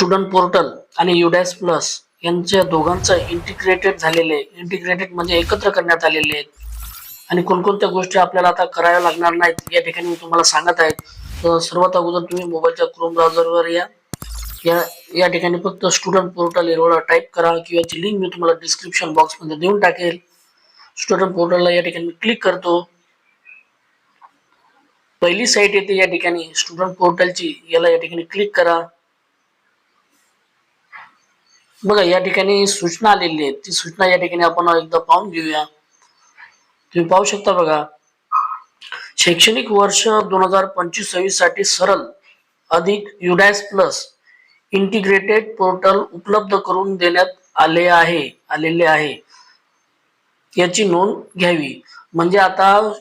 Student portal आणि UDISE plus यांच्या दोघांचं इंटिग्रेटेड झालेले इंटिग्रेटेड म्हणजे एकत्र करण्यात आलेले आहेत. आणि कोणकोणत्या गोष्टी आपल्याला आता कराव्या लागणार नाहीत या ठिकाणी मी तुम्हाला सांगत आहे. तर सर्वात अगोदर तुम्ही मोबाईलच्या क्रोम ब्राउझरवर या. या या ठिकाणी फक्त स्टुडंट पोर्टल एवढा टाईप करा किंवा याची लिंक मी तुम्हाला डिस्क्रिप्शन बॉक्समध्ये देऊन टाकेल. स्टुडंट पोर्टलला या ठिकाणी क्लिक करतो. पहिली साईट येते या ठिकाणी. स्टुडंट पोर्टलची याला या ठिकाणी क्लिक करा. बघा या ठिकाणी सूचना आलेली आहे. ती सूचना या ठिकाणी आपण एकदा पाहून घेऊया. तुम्ही पाहू शकता बघा शैक्षणिक वर्ष दोन हजार पंचवीस सव्वीससाठी सरळ अधिक युडॅस प्लस इंटिग्रेटेड पोर्टल उपलब्ध करून देण्यात आले आहे आलेले आहे. याची नोंद घ्यावी. म्हणजे आता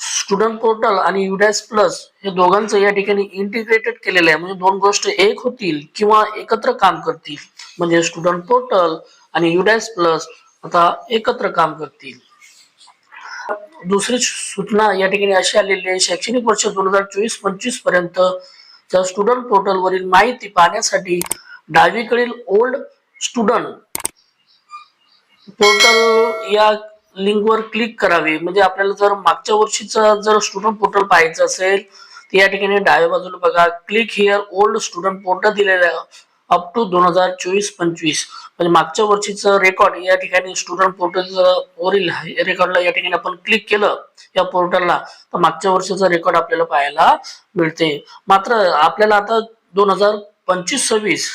स्टुडंट पोर्टल आणि युडॅस प्लस हे दोघांचं या ठिकाणी इंटिग्रेटेड केलेलं आहे. म्हणजे दोन गोष्ट एक होतील किंवा एकत्र काम करतील. म्हणजे स्टुडंट पोर्टल आणि युडॅस प्लस आता एकत्र काम करतील. दुसरी सूचना या ठिकाणी अशी आलेली आहे. शैक्षणिक वर्ष दोन हजार चोवीस पंचवीसपर्यंत त्या स्टुडंट पोर्टल वरील माहिती पाहण्यासाठी डावीकडील ओल्ड स्टुडंट पोर्टल या लिंकवर क्लिक करावी. म्हणजे आपल्याला जर मागच्या वर्षीचं जर स्टुडंट पोर्टल पाहायचं असेल तर या ठिकाणी डाव्या बाजूला बघा. Click here old student portal दिलेलं आहे. अप टू दोन हजार चोवीस पंचवीस. म्हणजे मागच्या वर्षीचं रेकॉर्ड या ठिकाणी स्टुडंट पोर्टल वरील रेकॉर्डला या ठिकाणी आपण क्लिक केलं या पोर्टलला तर मागच्या वर्षीचं रेकॉर्ड आपल्याला पाहायला मिळते. मात्र आपल्याला आता दोन हजार पंचवीस सव्वीस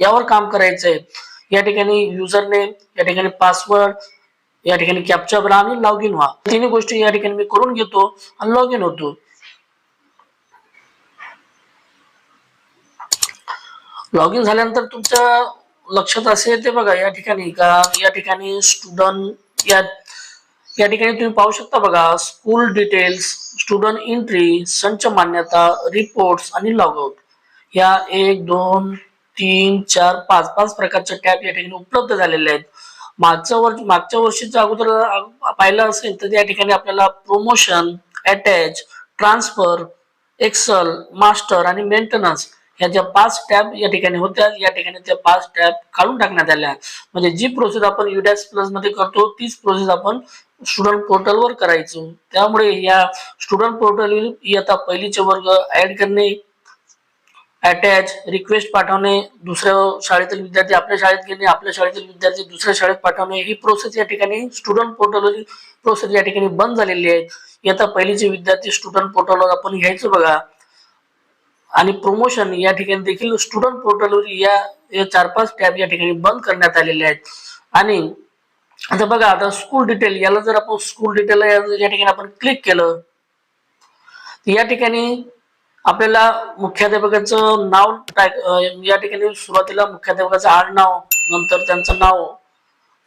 यावर काम करायचंय. या ठिकाणी युजर नेम या ठिकाणी पासवर्ड या ठिकाणी कॅप्चा भरा आणि लॉग इन व्हा. तिन्ही गोष्टी या ठिकाणी मी करून घेतो आणि लॉग इन होतो. लॉग इन झाल्यानंतर तुमच्या लक्षात असे येते बघा या ठिकाणी का या ठिकाणी स्टुडंट या या ठिकाणी तुम्ही पाहू शकता बघा स्कूल डिटेल्स स्टुडंट एंट्री संच मान्यता रिपोर्ट्स आणि लॉगआउट या एक दोन तीन चार पाच पाच प्रकारच्या टॅब या ठिकाणी उपलब्ध झालेले आहेत. मागच्या वर्ष मागच्या वर्षीच्या अगोदर पाहिलं असेल तर या ठिकाणी आपल्याला promotion attach transfer excel master आणि मेंटेनन्स ह्या ज्या पाच टॅब या ठिकाणी होत्या या ठिकाणी त्या पाच टॅब काढून टाकण्यात आल्या. म्हणजे जी प्रोसेस आपण युडॅक्स प्लसमध्ये करतो तीच प्रोसेस आपण स्टुडंट पोर्टलवर करायचो. त्यामुळे या स्टुडंट पोर्टल इयत्ता पहिलीचे वर्ग ऍड करणे अटॅच रिक्वेस्ट पाठवणे दुसऱ्या शाळेतील विद्यार्थी आपल्या शाळेत घेणे आपल्या शाळेतील विद्यार्थी दुसऱ्या शाळेत पाठवणे ही प्रोसेस या ठिकाणी स्टुडंट पोर्टलवरील प्रोसेस या ठिकाणी बंद झालेली आहे. आता पहिलीचे विद्यार्थी स्टुडंट पोर्टलवर आपण घ्यायचं बघा. आणि प्रमोशन या ठिकाणी देखील स्टुडंट पोर्टलवर या चार पाच टॅब या ठिकाणी बंद करण्यात आलेले आहेत. आणि आता बघा आता स्कूल डिटेल याला जर आपण स्कूल डिटेल या या ठिकाणी आपण क्लिक केलं या ठिकाणी आपल्याला मुख्याध्यापकाचं नाव टाक या ठिकाणी सुरुवातीला मुख्याध्यापकाचं आडनाव नंतर त्यांचं नाव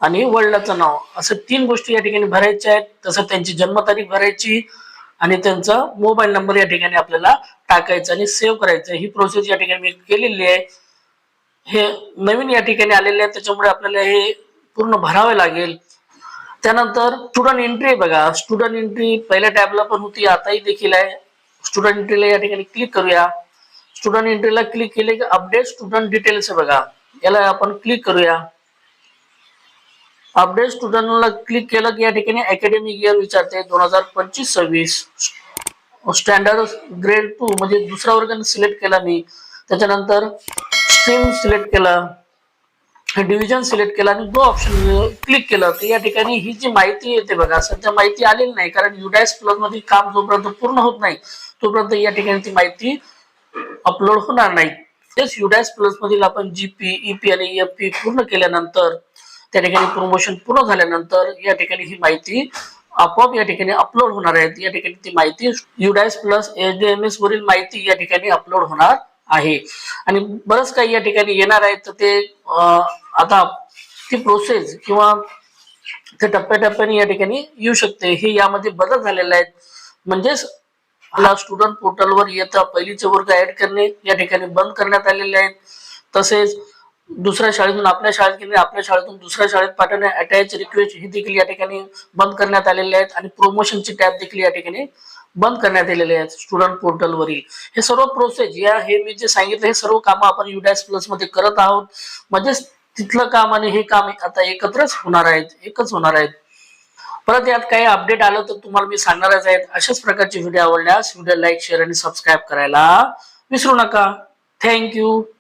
आणि वडिलाचं नाव असं तीन गोष्टी या ठिकाणी भरायच्या आहेत. तसं त्यांची जन्मतारीख भरायची आणि त्यांचा मोबाईल नंबर या ठिकाणी आपल्याला टाकायचा आणि सेव्ह करायचं. ही प्रोसेस या ठिकाणी मी केलेली आहे. हे नवीन या ठिकाणी आलेले आहे त्याच्यामुळे आपल्याला हे पूर्ण भरावे लागेल. त्यानंतर स्टुडंट एंट्री बघा. स्टुडंट एंट्री पहिल्या टॅबला पण होती आताही देखील आहे. स्टुडंट एंट्रीला या ठिकाणी क्लिक करूया. स्टुडंट एंट्रीला क्लिक केले की अपडेट स्टुडंट डिटेल्स आहे बघा. याला आपण क्लिक करूया. अपडेट स्टुडंटला क्लिक केलं की या ठिकाणी अकॅडमिक इयर विचारते, दोन हज़ार पंचवीस सव्वीस स्टँडर्ड ग्रेड टू म्हणजे दुसरा वर्ग सिलेक्ट केला मी. त्याच्यानंतर स्ट्रीम सिलेक्ट केला. डिव्हिजन सिलेक्ट केला आणि दो ऑप्शन क्लिक केलं तर या ठिकाणी ही जी माहिती येते बघा सध्या माहिती आलेली नाही कारण युडायस प्लसमध्ये काम जोपर्यंत पूर्ण होत नाही तोपर्यंत या ठिकाणी ती माहिती अपलोड होणार नाही. तेच युडायस प्लस मधील आपण जीपी ईपी आणि एफ पी पूर्ण केल्यानंतर त्या ठिकाणी प्रमोशन पूर्ण झाल्यानंतर या ठिकाणी ही माहिती आपोआप या ठिकाणी अपलोड होणार आहे. या ठिकाणी ती माहिती UDISE plus H D M S वरील माहिती या ठिकाणी अपलोड होणार आहे. आणि बरंच काही या ठिकाणी येणार आहे तर ते आता ती प्रोसेस किंवा ते टप्प्याटप्प्याने या ठिकाणी येऊ शकते. हे यामध्ये बदल झालेले आहेत. म्हणजेच मला स्टुडंट पोर्टलवर येता पहिलीचे वर्ग ऍड करणे या ठिकाणी बंद करण्यात आलेले आहेत. तसेच दुसऱ्या शाळेतून आपल्या शाळेत गेले आपल्या शाळेतून दुसऱ्या शाळेत पाठवणे अटॅच रिक्वेस्ट ही देखील या ठिकाणी बंद करण्यात आलेले आहेत. आणि प्रमोशनची टॅब देखील या ठिकाणी बंद करण्यात आलेले आहेत स्टुडंट पोर्टलवरील हे सर्व प्रोसेस या हे मी जे सांगितलं हे सर्व कामं आपण युडॅस प्लसमध्ये करत आहोत. म्हणजेच तिथलं काम आणि हे काम आता एकत्रच होणार आहेत एकच होणार आहेत. परत यात काही अपडेट आलं तर तुम्हाला मी सांगणारच आहेत अशाच प्रकारचे व्हिडिओ आवडल्यास व्हिडिओ लाईक शेअर आणि सबस्क्राईब करायला विसरू नका. थँक्यू